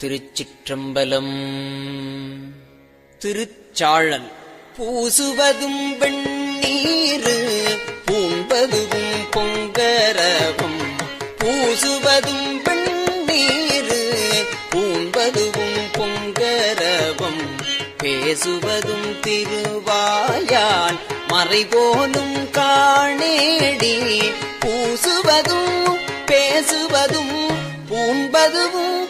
திருச்சிற்றம்பலம். திருச்சாழல் பூசுவதும் வெண்ணீரு பூம்பதுவும் பொங்கரவும். பூசுவதும் வெண்ணீரு பூம்பதுவும் பொங்கரவும். பேசுவதும் திருவாயால் மறைபோலும் காணேடி. பூசுவதும் பேசுவதும் பூண்பதுவும்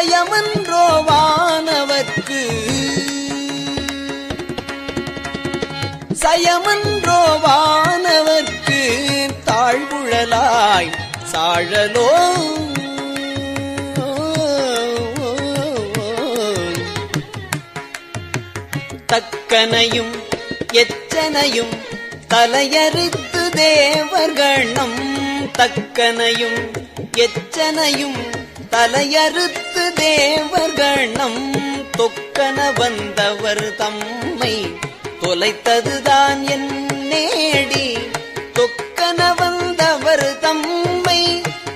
சயமன்றோ வானவர்க்கு. சயமன்றோ வானவர்க்கு தாழ்வுழலாய் சாழலோ. தக்கனையும் எச்சனையும் தலையறுத்து தேவர்கணம் தக்கனையும் எச்சனையும் தலையறுத்து தேவர்கணம் தொக்கன வந்தவர் தம்மை தொலைத்ததுதான் என் நேடி. தொக்கன வந்தவர் தம்மை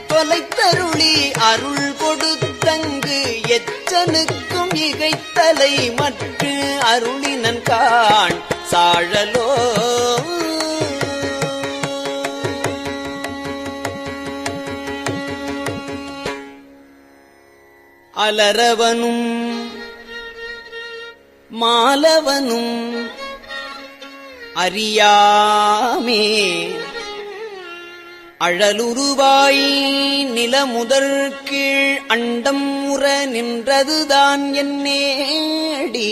தொலைத்தருளி அருள் கொடுத்தங்கு எச்சனுக்கும் இகைத்தலை மற்ற அருளினன் காண் சாழலோ அலரவனும் மாலவனும் அறியாமே. அழலுருவாய் நிலமுதற் கீழ் அண்டம் உற நின்றதுதான் என் நேடி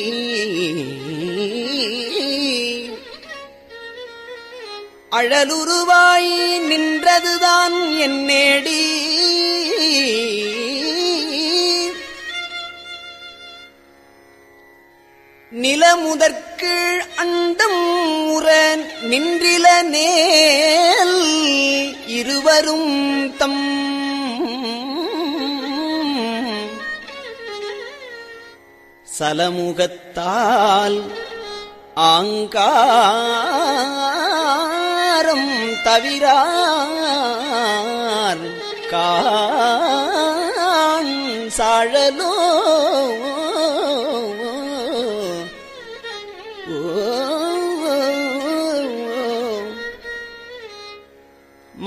அழலுருவாய் நின்றதுதான் என் நேடி நிலமுதற்கீழ் அண்டம் உற நின்றில நேல் இருவரும் தம். சலமுகத்தால் ஆங்காரம் தவிரார் காழலோ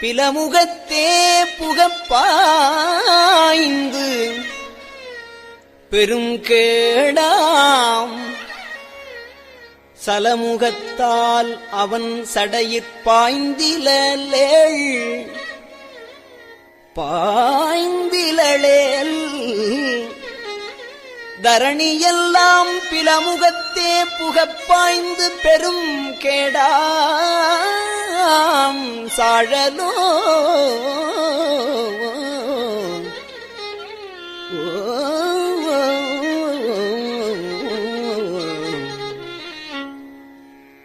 பிலமுகத்தே புகப்பாய்ந்து பெரும் கேடாம் சலமுகத்தால் அவன் சடையிற்பாய்ந்திலேள் பாய்ந்திலளேல் தரணியெல்லாம் பிலமுகத்தே புகப்பாய்ந்து பெரும் கேடாம் சாழலோ.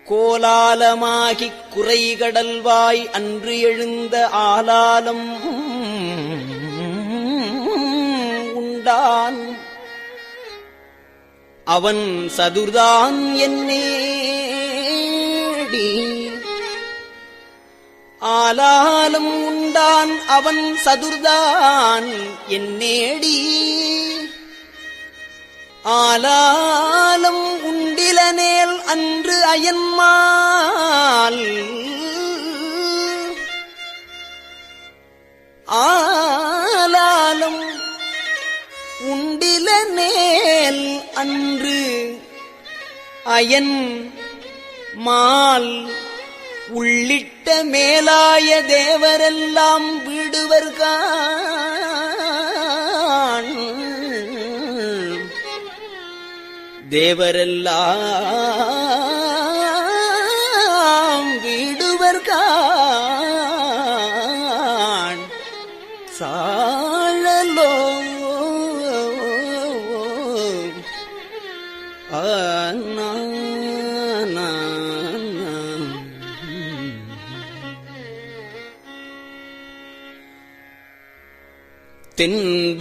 கோலாலமாகிக் குறைகடல்வாய் அன்று எழுந்த ஆலாலம் உண்டான். அவன் சதுர்தான் என்னேடி ஆலாலும் உண்டான் அவன் சதுர்தான் என்னேடி ஆலாலும் உண்டிலனேல் அன்று அயன்மால். ஆலாலும் உண்டில நேல் அன்று அயன் மால் உள்ளிட்ட மேலாய தேவரெல்லாம் விடுவர்கான் தேவரெல்லாம்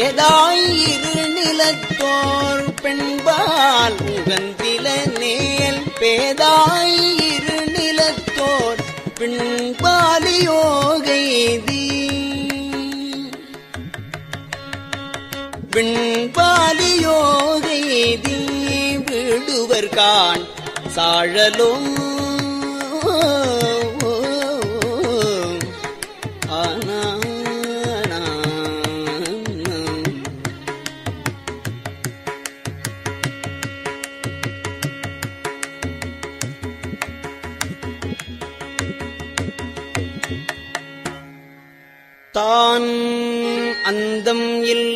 பேதாயிரு நிலத்தோர் பெண்பால் உகந்தில நேல் பேதாயிரு நிலத்தோர் பின்பாலியோகைதி பின்பாலியோகைதி விண்பாலி விடுவர் கான் சாழலும்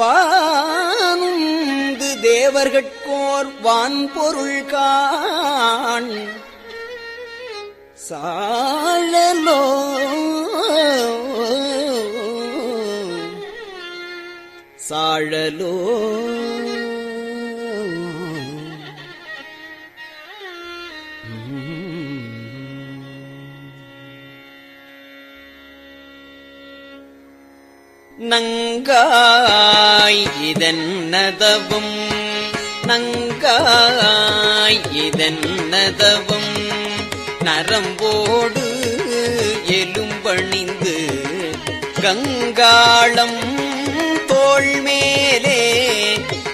வானுந்து தேவர்கட்கோர் வான்பொருள் காண். சாழலோ சாழலோ. mm நங்காய் இதன்னதவும்? நங்காய் இதன்னதவும்? நரம்போடு எலும்பணிந்து கங்காளம் தோள்மேலே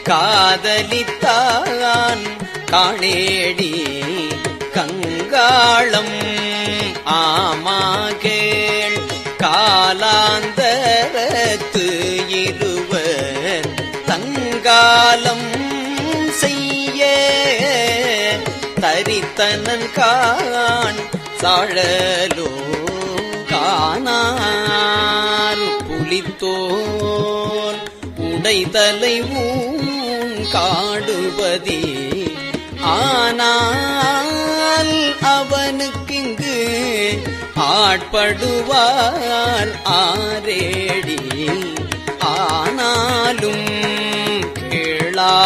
காதலித்தான் காணேடி கங்காளம் ஆமாகேள் தங்காலம் செய்ய. தரித்தனன் காண் சாழலோ காணார் புலித்தோல் உடைதலை ஊன் காடுவதே. ஆனால் அவனுக்கிங்கு ஆட்படுவார் ஆரேடி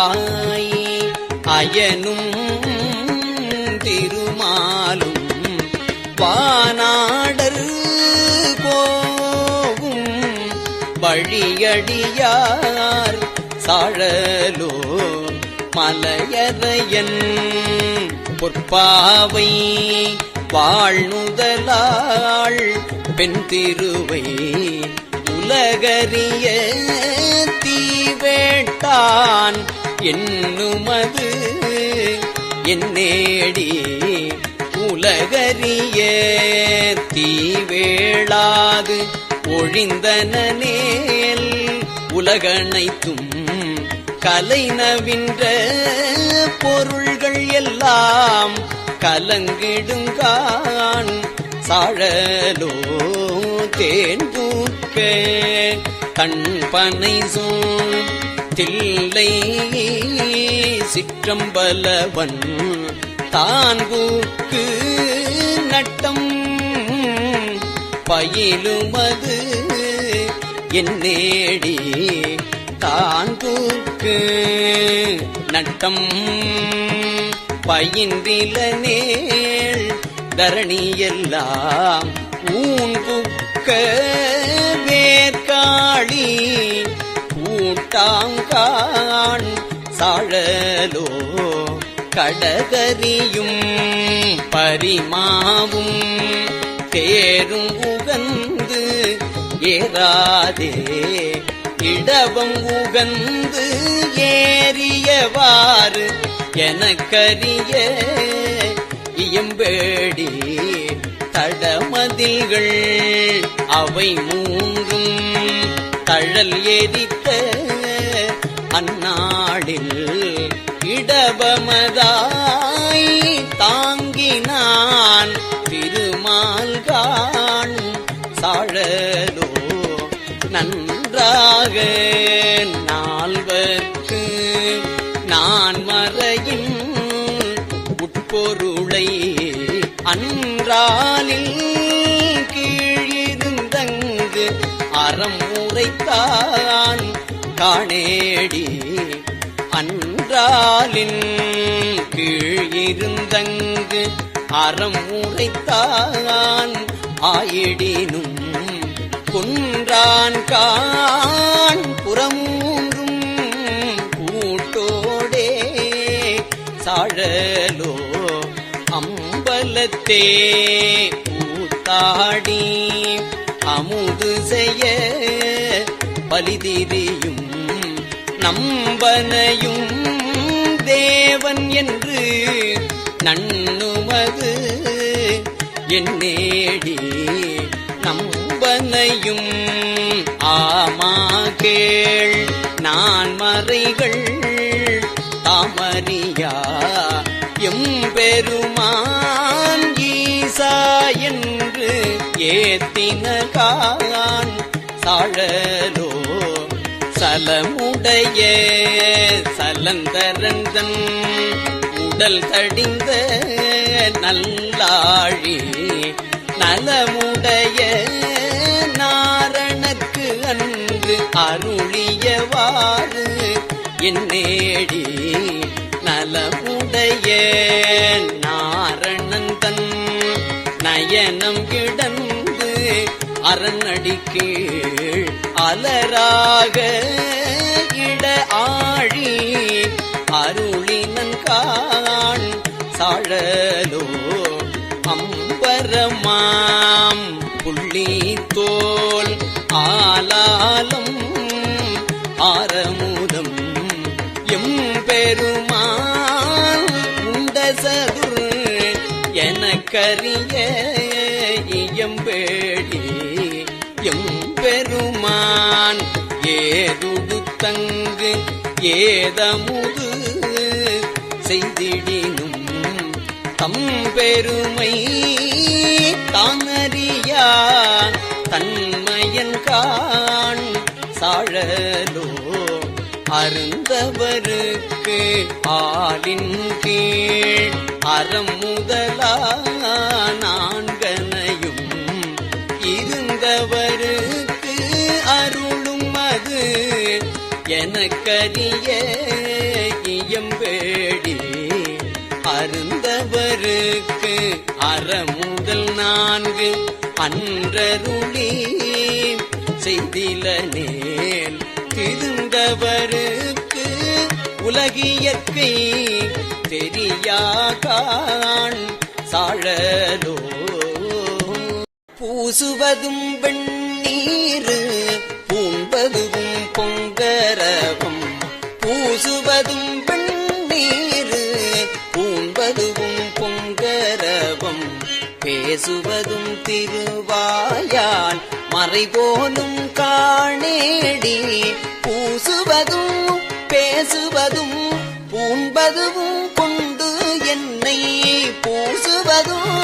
கேளாய் அயனும் திருமாலும் வானாடர் போகும் வழியடியார் சாழலோ மலையரையன் பொற்பாவை வாழ்நுதலாள் பெண் திருவை உலகறிய தீவேட்டான் என்னுமது? என்னேடி உலகறிய தீவேளாது ஒழிந்தனேல் உலகனைத்தும் கலைனவின்ற பொருள்கள் எல்லாம் கலங்கிடுங்கான் சாழலோ தேன் பூக்க கண்பனை சூழ் தில்லை சிற்றம்பலவன் தான்கூக்கு நட்டம் பயிலுமது என்னேடி தான் பூக்கு நட்டம் பயின்றில நேள் தரணியெல்லாம் ஊன்குக்க வேர்காளி கூட்டாங்கான் சாழலோ கடகரியும் பரிமாவும் தேரும் உகந்து ஏறாதே இடவம் உகந்து ஏறியவாறு எனக்கரிய இயம்பேடி தடமதில்கள் அவை மூன்றும் தழல் எரித்த அந்நாளில் இடபமதாய் தாங்கினான் திருமால்கான் சாழலோ நன்றாக நால்வர்க்கு நான் மறையின் உட்பொருளை அன்றாலில் கீழிருந்தங்கு அறம் உரைத்தான். காணேடி. அன்றாலின் கீழ் இருந்தங்கு அறம் உரைத்தான் ஆயிடினும் குன்றான் கான் புறமூன்றும் கூட்டோடே சாழலோ அம்பலத்தே பூத்தாடி அமுது செய்ய பலிதிரியும் நம்பனையும் தேவன் என்று நண்ணுமது என்னேடி நம்பனையும் ஆமா கேள் நான் மறைகள் தாமரியா எம் பெருமான் ஈசா என்று ஏத்தின கான் சாழலோ சலமுடைய சலந்தரந்தன் உடல் தடிந்த நல்லாழி நலமுடைய நாரணக்கு அன்று அருளியவாறு என்னேடி நலமுடைய நாரணந்தன் நயனம் கிடந்து அரண்நடி அலராக இட ஆழி அருளினன் காண் சாழலோ. அம்பரமாம் புள்ளி தோல் ஆலாலம் ஆரமுதம் எம் எம்பெருமான் உண்ட சதுர் எனக்கறிய தங்கு ஏதமுது செய்திடினும் தம் பெருமை தானறியா தன்மையன் காண் சாழலோ அருந்தவருக்கு ஆளின் கீழ் அறம் முதலா எனக்கரிய இயம்பேடி அருந்தவருக்கு அறமுதல் நான்கு அன்றருளி செய்தில நேல். திருந்தவருக்கு உலகியற்கை தெரியாகான் சாழலோ. பூசுவதும் வெண்ணீரு பூம்பதும் பொங்கரவும் பூசுவதும் வெண்ணீரு பூண்பதுவும் பொங்கரவும் பேசுவதும் திருவாயால் மறைபோலும் காணேடி பூசுவதும் பேசுவதும் பூண்பதுவும் கொண்டு என்னை பூசுவதும்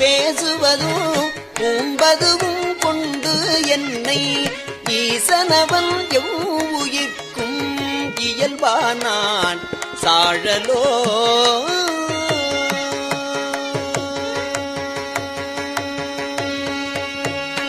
பேசுவதும் பூம்பதும் கொண்டு என்னை ஈசனவன் எவ்வுயிர்க்கும் இயல்பானான். சாழலோ